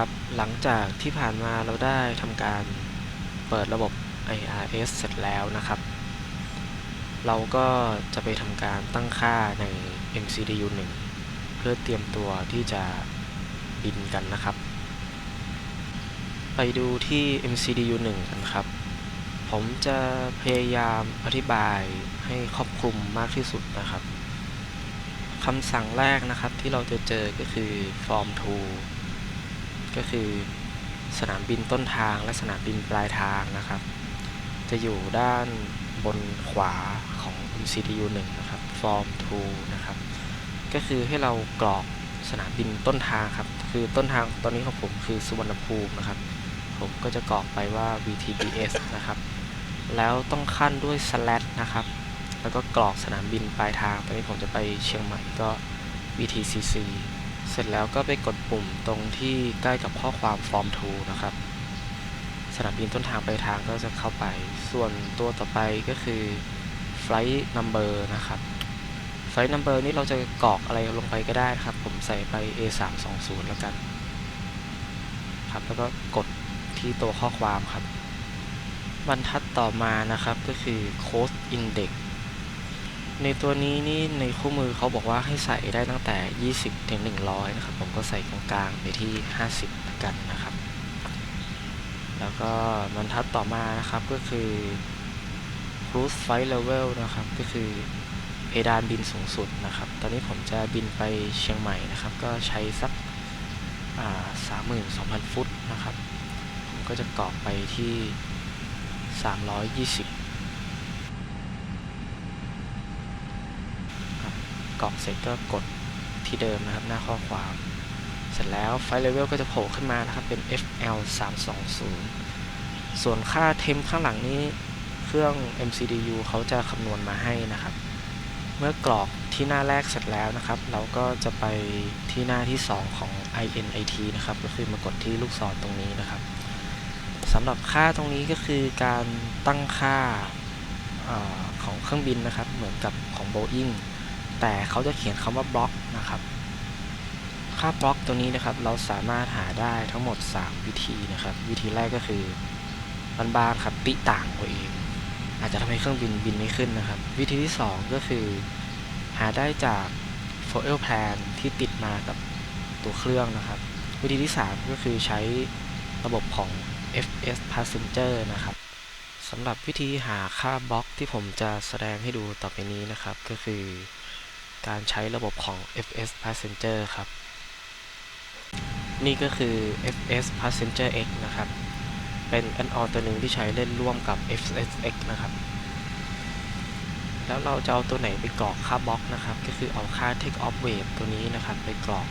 ครับ หลังจากที่ผ่านมาเราได้ทำการเปิดระบบ IRS เสร็จแล้วนะครับ เราก็จะไปทำการตั้งค่าใน MCDU 1 เพื่อเตรียมตัวที่จะบินกันนะครับ ไปดูที่ MCDU 1 กันครับ ผมจะพยายามอธิบายให้ครอบคลุมมากที่สุดนะครับคำสั่งแรกนะครับที่เราจะเจอก็คือ form to ก็คือสนามบินต้นทางและสนามบินปลายทางนะครับ จะอยู่ด้านบนขวาของ MCDU 1นะครับ form to นะครับ ก็คือให้เรากรอกสนามบินต้นทางครับ คือต้นทางตอนนี้ของผมคือสุวรรณภูมินะครับ ผมก็จะกรอกไปว่า VTBS นะครับ แล้วต้องขั้นด้วย slash นะครับ แล้วก็กรอกสนามบินปลายทาง ตอนนี้ผมจะไปเชียงใหม่ก็ VTCC เสร็จแล้วก็ไปกดปุ่มตรงที่ใกล้กับข้อความ form 2นะครับ สนามบินต้นทางไปทางก็จะเข้าไป ส่วนตัวต่อไปก็คือ flight number นะครับ flight number นี่เราจะกรอกอะไรลงไปก็ได้ครับ ผมใส่ไป A320 แล้วกัน ครับ แล้วก็กดที่ตัวข้อความครับ บรรทัดต่อมานะครับก็คือ Cost Index ในตัวนี้นี่ในคู่มือเขาบอกว่าให้ใส่ได้ตั้งแต่ 20 ถึง 100 นะครับ ผมก็ใส่กลางๆ ไปที่ 50 กันนะครับ แล้วก็บรรทัดต่อมานะครับก็คือ Cruise Flight Level นะครับ ก็คือเพดานบินสูงสุดนะครับ ตอนนี้ผมจะบินไปเชียงใหม่นะครับ ก็ใช้สักสามหมื่นสองพันฟุตนะครับ ผมก็จะกรอกไปที่ 320ครับ กรอกเสร็จก็กดที่เดิมนะครับหน้าข้อความ เสร็จแล้วไฟล์เลเวลก็จะโผล่ขึ้นมานะครับเป็น FL 320ส่วนค่าเทมข้างหลังนี้เครื่อง MCDU เขาจะคำนวณมาให้นะครับ เมื่อกรอกที่หน้าแรกเสร็จแล้วนะครับ เราก็จะไปที่หน้าที่ 2 ของ INIT นะครับ ก็คือมากดที่ลูกศรตรงนี้นะครับสำหรับค่าตรงนี้ก็คือการตั้งค่าอของเครื่องบินนะครับ เหมือนกับของ Boeing แต่เขาจะเขียนคำว่าบล็อกนะครับ ค่าบล็อกตัวนี้นะครับ เราสามารถหาได้ทั้งหมด 3 วิธีนะครับ วิธีแรกก็คือบ้านๆครับติต่างตัวเอง อาจจะทำให้เครื่องบินบินไม่ขึ้นนะครับ วิธีที่ 2 ก็คือ หาได้จาก fuel plan ที่ติดมากับตัวเครื่องนะครับ วิธีที่ 3 ก็คือใช้ระบบของ FS Passenger นะครับสำหรับวิธีหาค่าบล็อกที่ผมจะแสดงให้ดูต่อไปนี้นะครับ ก็คือ การใช้ระบบของ FS Passenger ครับ นี่ก็คือ FS Passenger X นะครับ เป็น add-on ตัวหนึ่งที่ใช้เล่นร่วมกับ FSX นะครับ แล้วเราจะเอาตัวไหนไปกรอกค่าบล็อกนะครับ ก็คือเอาค่า take off weight ตัวนี้นะครับ ไปกรอก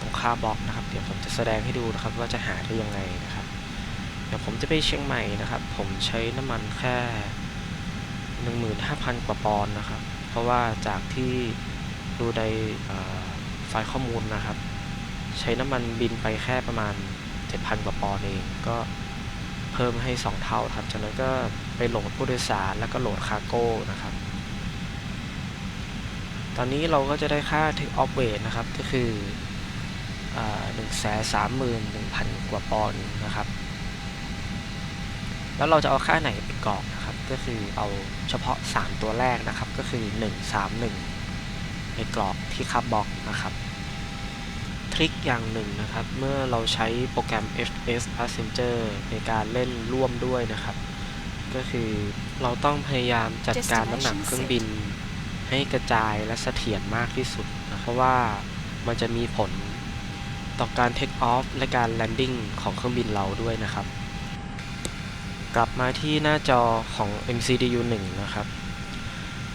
ตรงค่าบล็อกนะครับ เดี๋ยวผมจะแสดงให้ดูนะครับว่าจะหาได้ยังไงนะครับ เดี๋ยวผมจะไปเชียงใหม่นะครับ ผมใช้น้ำมันแค่15,000 กว่าปอนด์นะครับ เพราะว่าจากที่ ดูในไฟล์ข้อมูลนะครับ ใช้น้ำมันบินไปแค่ประมาณ 7,000 กว่าปอนด์เองก็เพิ่มให้ 2 เท่าครับ จากนั้นก็ไปโหลดผู้โดยสารแล้วก็โหลดคาร์โก้นะครับ ตอนนี้เราก็จะได้ค่า take off weight นะครับ ก็คือหนึ่งแสนสามหมื่นหนึ่งพันกว่าปอนด์นะครับ แล้วเราจะเอาค่าไหนไปกรอกนะครับ ก็คือเอาเฉพาะ 3 ตัวแรกนะครับ ก็คือ 1 3 1 ไปกรอกที่คับบล็อกนะครับทริคอย่างหนึ่งนะครับ เมื่อเราใช้โปรแกรม FS Passenger ในการเล่นร่วมด้วยนะครับ ก็คือเราต้องพยายามจัดการน้ำหนักเครื่องบิน ให้กระจายและเสถียรมากที่สุดนะเพราะว่ามันจะมีผลต่อการ Take Off และการ Landing ของเครื่องบินเราด้วยนะครับ กลับมาที่หน้าจอของ MCDU 1 นะครับ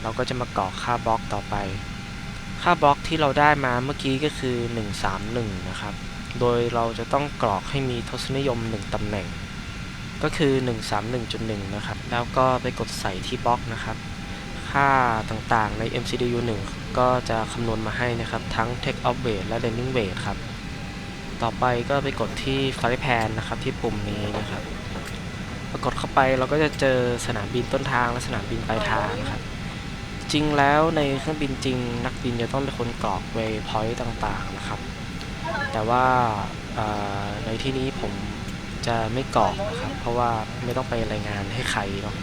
เราก็จะมากรอกค่าบล็อกต่อไป ค่าบล็อกที่เราได้มาเมื่อกี้ก็คือ 131 นะครับ โดยเราจะต้องกรอกให้มีทศนิยม 1 ตำแหน่ง ก็คือ 131.1 นะครับ แล้วก็ไปกดใส่ที่บล็อกนะครับ ค่าต่างๆใน MCDU 1 ก็จะคำนวณมาให้นะครับ ทั้ง Take Off Weight และ Landing Weight ครับ ต่อไปก็ไปกดที่ Flight Plan นะครับที่ปุ่มนี้นะครับพอกดเข้าไปเราก็จะเจอสนามบินต้นทางและสนามบินปลายทางครับ จริงแล้วในเครื่องบินจริง นักบินจะต้องเป็นคนกรอก waypoint ต่างๆนะครับ แต่ว่าในที่นี้ผมจะไม่กรอกนะครับ เพราะว่าไม่ต้องไปรายงานให้ใครเนาะ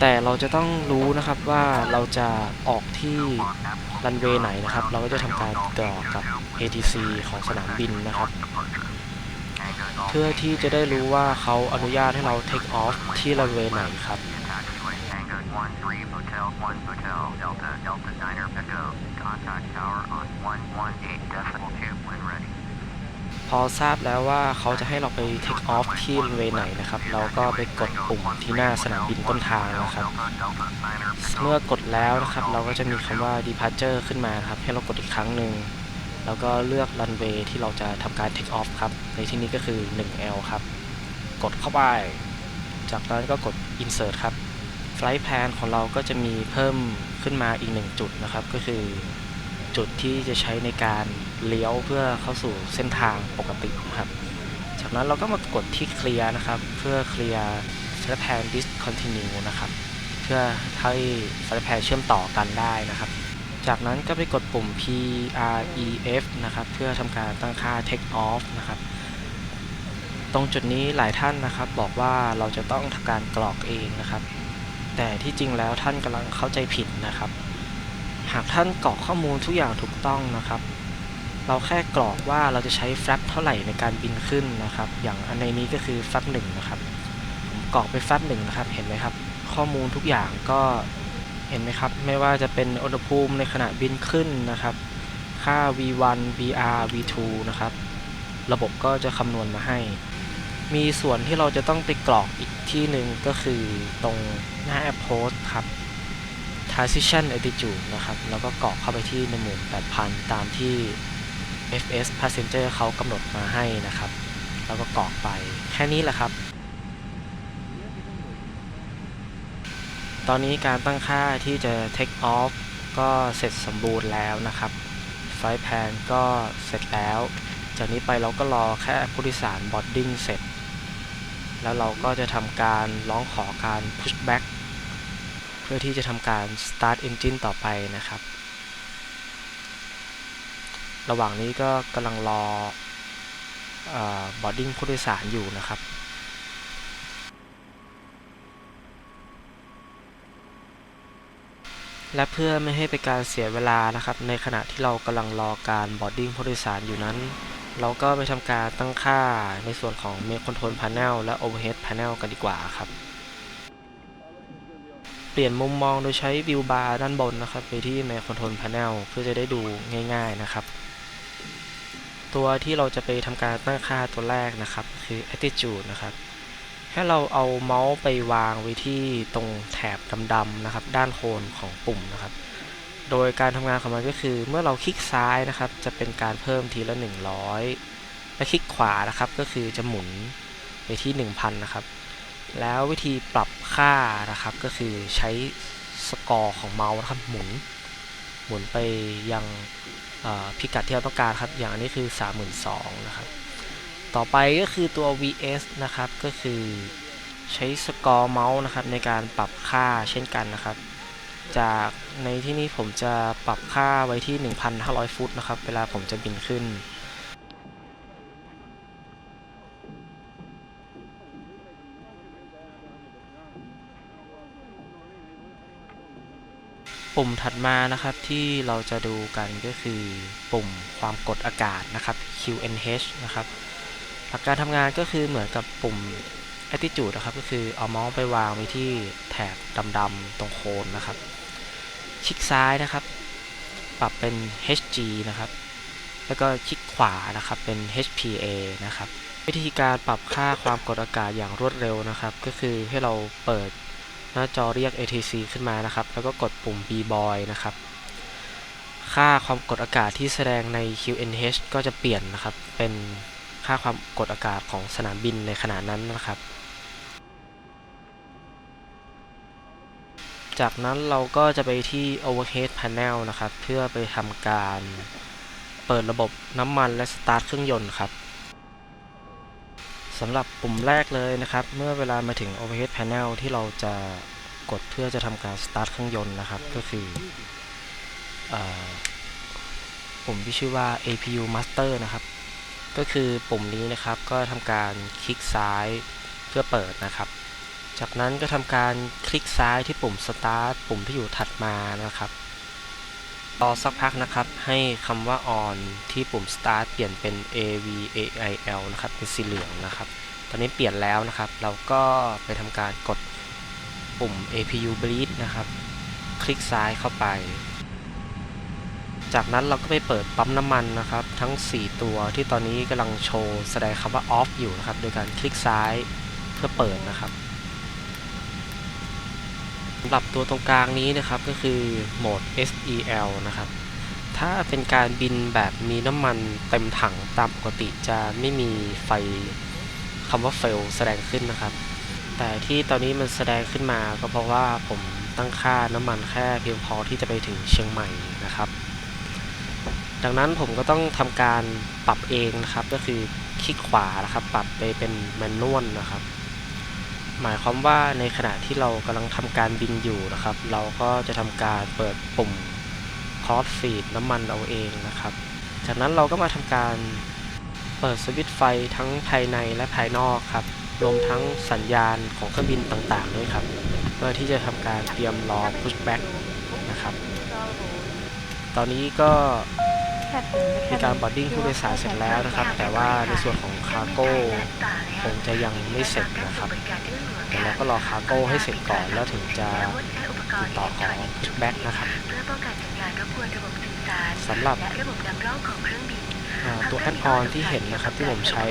แต่เราจะต้องรู้นะครับว่าเราจะออกที่รันเวย์ไหนนะครับ เราก็จะทำการกรอกกับ ATC ของสนามบินนะครับ เพื่อที่จะได้รู้ว่าเขาอนุญาตให้เรา take off ที่รันเวย์ไหนครับ 13 Hotel 1 Hotel Delta Delta Diner Echo Contact Tower on 118 Decimal 2 when ready พอทราบแล้วว่าเขาจะให้เราไป take off ที่รันเวย์ไหนนะครับ เราก็ไปกดปุ่มที่หน้าสนามบินต้นทางนะครับ เมื่อกดแล้วนะครับ เราก็จะมีคำว่า departure ขึ้นมาครับ ให้เรากดอีกครั้งหนึ่ง แล้วก็เลือกรันเวย์ที่เราจะทำการ take off ครับ ในที่นี้ก็คือ 1L ครับ กดเข้าไป จากนั้นก็กด insert ครับ flight plan ของเราก็จะมีเพิ่มขึ้นมาอีกหนึ่งจุดนะครับ ก็คือจุดที่จะใช้ในการเลี้ยวเพื่อเข้าสู่เส้นทางปกตินะครับ จากนั้นเราก็มากดที่เคลียร์นะครับ เพื่อเคลียร์ flight plan discontinue นะครับ เพื่อให้ flight plan เชื่อมต่อกันได้นะครับ จากนั้นก็ไปกดปุ่ม PREF นะครับ เพื่อทำการตั้งค่า take off นะครับตรงจุดนี้หลายท่านนะครับบอกว่าเราจะต้องทำการกรอกเองนะครับ แต่ที่จริงแล้วท่านกำลังเข้าใจผิดนะครับ หากท่านกรอกข้อมูลทุกอย่างถูกต้องนะครับ เราแค่กรอกว่าเราจะใช้ flap เท่าไหร่ในการบินขึ้นนะครับ อย่างอันในนี้ก็คือ flap หนึ่งนะครับผมกรอกไป flap หนึ่งนะครับ เห็นไหมครับ ข้อมูลทุกอย่างก็เห็นไหมครับ ไม่ว่าจะเป็นอุณหภูมิในขณะบินขึ้นนะครับ ค่า v1 vr v2 นะครับ ระบบก็จะคำนวณมาให้ มีส่วนที่เราจะต้องไปกรอกอีกที่หนึ่งก็คือตรงหน้าแอปโพสครับ transition attitude นะครับ แล้วก็กรอกเข้าไปที่ 18,000 ตามที่ FS passenger เขากำหนดมาให้นะครับ แล้วก็กรอกไปแค่นี้แหละครับ ตอนนี้การตั้งค่าที่จะ take off ก็เสร็จสมบูรณ์แล้วนะครับ flight plan ก็เสร็จแล้ว จากนี้ไปเราก็รอแค่ผู้โดยสาร boarding เสร็จ แล้วเราก็จะทำการร้องขอการ push back เพื่อที่จะทำการ start engine ต่อไปนะครับ ระหว่างนี้ก็กำลังรอเอ่อ boarding ผู้โดยสารอยู่นะครับและเพื่อไม่ให้เป็นการเสียเวลานะครับ ในขณะที่เรากำลังรอการ boarding ผู้โดยสารอยู่นั้น เราก็ไปทำการตั้งค่าในส่วนของ Make Control Panel และ Overhead Panel กันดีกว่าครับ เปลี่ยนมุมมองโดยใช้วิวบาร์ด้านบนนะครับ ไปที่ Make Control Panel เพื่อจะได้ดูง่ายๆนะครับ ตัวที่เราจะไปทำการตั้งค่าตัวแรกนะครับ คือ Attitude นะครับให้เราเอาเมาส์ไปวางไว้ที่ตรงแถบดำๆนะครับ ด้านโคนของปุ่มนะครับ โดยการทำงานของมันก็คือ เมื่อเราคลิกซ้ายนะครับ จะเป็นการเพิ่มทีละ 100 และคลิกขวานะครับ ก็คือจะหมุนไปที่ 1000 นะครับ แล้ววิธีปรับค่านะครับ ก็คือใช้สกอร์ของเมาส์นะครับหมุน หมุนไปยังพิกัดที่เราต้องการครับ อย่างอันนี้คือ 32,000นะครับ ต่อไปก็คือตัว vs นะครับ ก็คือใช้สกอร์เมาส์นะครับในการปรับค่าเช่นกันนะครับ จากในที่นี้ผมจะปรับค่าไว้ที่ 1,500 ฟุตนะครับ เวลาผมจะบินขึ้น ปุ่มถัดมานะครับที่เราจะดูกันก็คือปุ่มความกดอากาศนะครับ QNH นะครับหลักการทำงานก็คือเหมือนกับปุ่ม attitude นะครับ ก็คือเอาเมาส์ไปวางไว้ที่แถบดำๆตรงโคนนะครับ ลิกซ้ายนะครับ ปรับเป็น HG นะครับ แล้วก็คลิกขวานะครับเป็น HPA นะครับ วิธีการปรับค่าความกดอากาศอย่างรวดเร็วนะครับ ก็คือให้เราเปิดหน้าจอเรียก ATC ขึ้นมานะครับ แล้วก็กดปุ่ม B-Boy นะครับ ค่าความกดอากาศที่แสดงใน QNH ก็จะเปลี่ยนนะครับ เป็นค่าความกดอากาศของสนามบินในขณะนั้นนะครับ จากนั้นเราก็จะไปที่ Overhead Panel นะครับ เพื่อไปทำการเปิดระบบน้ำมันและสตาร์ทเครื่องยนต์ครับสำหรับปุ่มแรกเลยนะครับ เมื่อเวลามาถึง Overhead Panel ที่เราจะกดเพื่อจะทำการสตาร์ทเครื่องยนต์นะครับ ก็คืออปุ่มที่ชื่อว่า APU Master นะครับ ก็คือปุ่มนี้นะครับก็ทำการคลิกซ้ายเพื่อเปิดนะครับ จากนั้นก็ทำการคลิกซ้ายที่ปุ่ม start ปุ่มที่อยู่ถัดมานะครับรอสักพักนะครับ ให้คำว่า on ที่ปุ่ม start เปลี่ยนเป็น a v a i l นะครับ เป็นสีเหลืองนะครับ ตอนนี้เปลี่ยนแล้วนะครับ เราก็ไปทำการกดปุ่ม APU bleed นะครับ คลิกซ้ายเข้าไป จากนั้นเราก็ไปเปิดปั๊มน้ำมันนะครับ ทั้ง 4 ตัวที่ตอนนี้กำลังโชว์แสดงคำว่า off อยู่นะครับ โดยการคลิกซ้ายเพื่อเปิดนะครับ สำหรับตัวตรงกลางนี้นะครับก็คือโหมด SEL นะครับ ถ้าเป็นการบินแบบมีน้ำมันเต็มถังตามปกติจะไม่มีไฟคำว่า fail แสดงขึ้นนะครับ แต่ที่ตอนนี้มันแสดงขึ้นมาก็เพราะว่าผมตั้งค่าน้ำมันแค่เพียงพอที่จะไปถึงเชียงใหม่นะครับ ดังนั้นผมก็ต้องทำการปรับเองนะครับก็คือคลิกขวานะครับ ปรับไปเป็นแมนนวลนะครับ หมายความว่าในขณะที่เรากำลังทำการบินอยู่นะครับ เราก็จะทำการเปิดปุ่ม cross feed น้ำมันเอาเองนะครับ จากนั้นเราก็มาทำการเปิดสวิตช์ไฟทั้งภายในและภายนอกครับ รวมทั้งสัญญาณของเครื่องบินต่างๆด้วยครับ เพื่อที่จะทำการเตรียมรอ pushback นะครับ ตอนนี้ก็ มีการบอดดิ้งผู้โดยสารเสร็จแล้วนะครับ แต่ว่าในส่วนของคาร์โก้คงจะยังไม่เสร็จนะครับเดี๋ยวเราก็รอคาร์โก้ให้เสร็จก่อนแล้วถึงจะติดต่อขอ pushback นะครับสำหรับและระบบนำร่องของเครื่องบินอ่าตัวแอดออนที่เห็นนะครับที่ผมใช้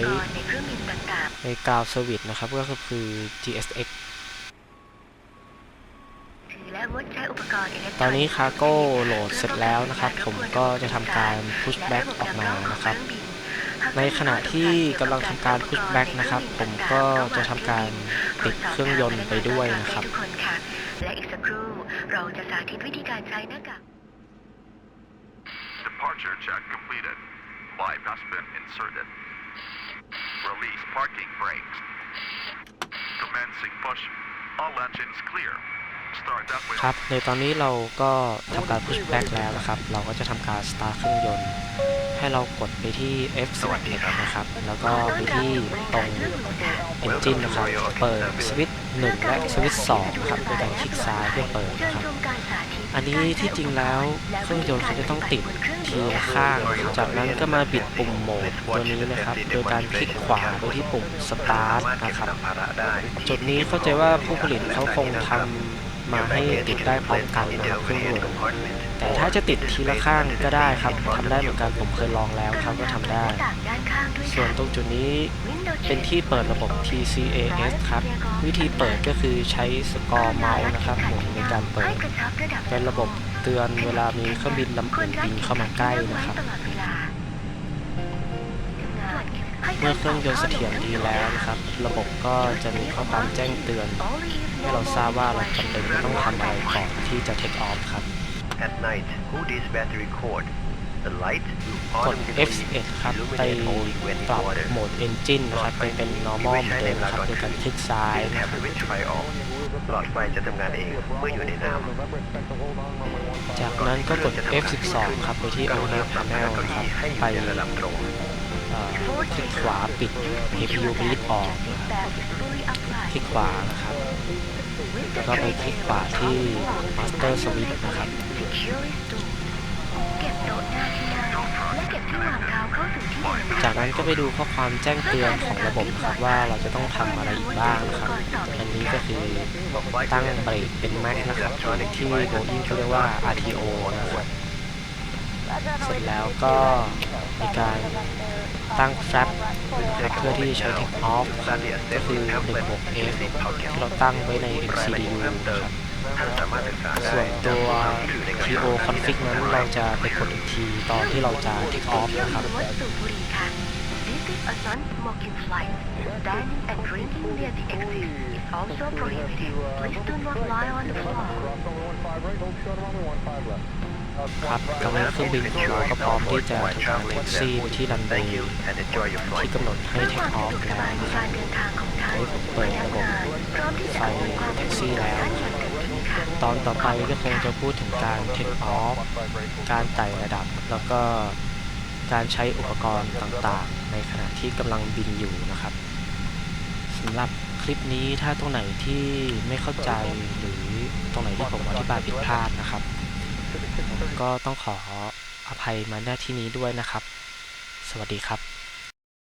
ในกาวเซอร์วิสนะครับก็คือ GSX ถือและงด ใช้อุปกรณ์อิเล็กทรนิกส์ตอนนี้คาร์โก้โหลดเสร็จแล้วนะครับ ผมก็จะทำการ push back ออกมานะครับ ในขณะที่กำลังทำการ push back นะครับ ผมก็จะทำการติดเครื่องยนต์ไปด้วยนะครับทุกคนค่ะและอีกสักครู่เราจะสาธิตวิธีการใช้หน้ากาก Departure check completed. Bypass pin inserted. Release parking brakes. Commencing push. All engines clear. ครับ ในตอนนี้เราก็ทำการ push back แล้วนะครับ เราก็จะทำการ start เครื่องยนต์ ให้เรากดไปที่ F11 นะครับ แล้วก็ไปที่ตรง engine นะครับ เปิดสวิตช์1และสวิตช์2นะครับโดยการคลิกซ้ายเพื่อเปิดนะครับ อันนี้ที่จริงแล้วเครื่องยนต์เขาจะต้องติดทีละข้าง จากนั้นก็มาบิดปุ่มโหมดตัวนี้นะครับ โดยการคลิกขวาไปที่ปุ่ม start นะครับ จุดนี้เข้าใจว่าผู้ผลิตเขาคงทำ มาให้ติดได้พร้อมกันนะครับเครื่องยนต์แต่ถ้าจะติดทีละข้างก็ได้ครับทำได้เหมือนกันผมเคยลองแล้วครับก็ทำได้ ส่วนตรงจุดนี้เป็นที่เปิดระบบ TCAS ครับ วิธีเปิดก็คือใช้สกอร์เมาส์นะครับหมุนในการเปิด เป็นระบบเตือนเวลามีเครื่องบินลำอื่นบินเข้ามาใกล้นะครับเมื่อเครื่องยนต์เสถียรดีแล้วนะครับ ระบบก็จะมีข้อความแจ้งเตือน ให้เราทราบว่าเราจำเป็นจะต้องทำอะไรก่อนที่จะ take off ครับ At night, who this battery cord? The light will กด automatically F11 ครับ ไป illuminate only when ปรับ in order. โหมด engine นะครับไปเป็น normal เหมือนเดิมนะครับโดยการคลิกซ้าย We'll นะค have รับ the winch fire off. หลอดไฟจะทำงานเองเมื่ออยู่ในน้จากนั้นก็กด F12 ครับไปที่ำกรุณา overhead ปรับ panel เก้านะครับอี้ให้อยู่ไปในระดับตรงเอ่อคลิกขวาปิด APU bleed ออกนะ ครับคลิกขวานะครับ แล้วก็ไปคลิกขวาที่ master switch นะครับจากนั้นก็ไปดูข้อความแจ้งเตือนของระบบครับว่าเราจะต้องทำอะไรอีกบ้างนะครับ อันนี้ก็คือตั้งเบรกเป็นแม็กนะครับที่ Boeing เขาเรียกว่า RTO นะครับ เสร็จแล้วก็มีการตั้ง flap นะครับเพื่อที่จะใช้ take off ครับก็คือ 16F ที่เราตั้งไว้ใน MCDU นะครับท่านสามารถศึกษาได้ส่วนตัวถือใน TO config นั้นเราจะไปกดอีกทีตอนที่เราจะ take off เที่ยวนะครับงดสูบบุหรี่ค่ะ This is a non-smoking flight. Standing and drinking near the exit is also prohibited. Please do not lie on the floor. ครับกำลังเครื่องบินอเราก็พร้อมที่จะทำการแท็กซี่ที่ลันเดนที่กำหนดให้เทคออฟแล้วนะครับโดยผมเปิดระบบไฟแท็กซี่แล้ว ตอนต่อไปก็คงจะพูดถึงการเทคออฟการไต่ระดับ แล้วก็การใช้อุปกรณ์ต่างๆ ในขณะที่กำลังบินอยู่นะครับสำหรับคลิปนี้ถ้าตรงไหนที่ไม่เข้าใจหรือตรงไหนที่ผมอธิบายผิดพลาดนะครับ ก็ต้องขออภัยมาหน้าที่นี้ด้วยนะครับ สวัสดีครับ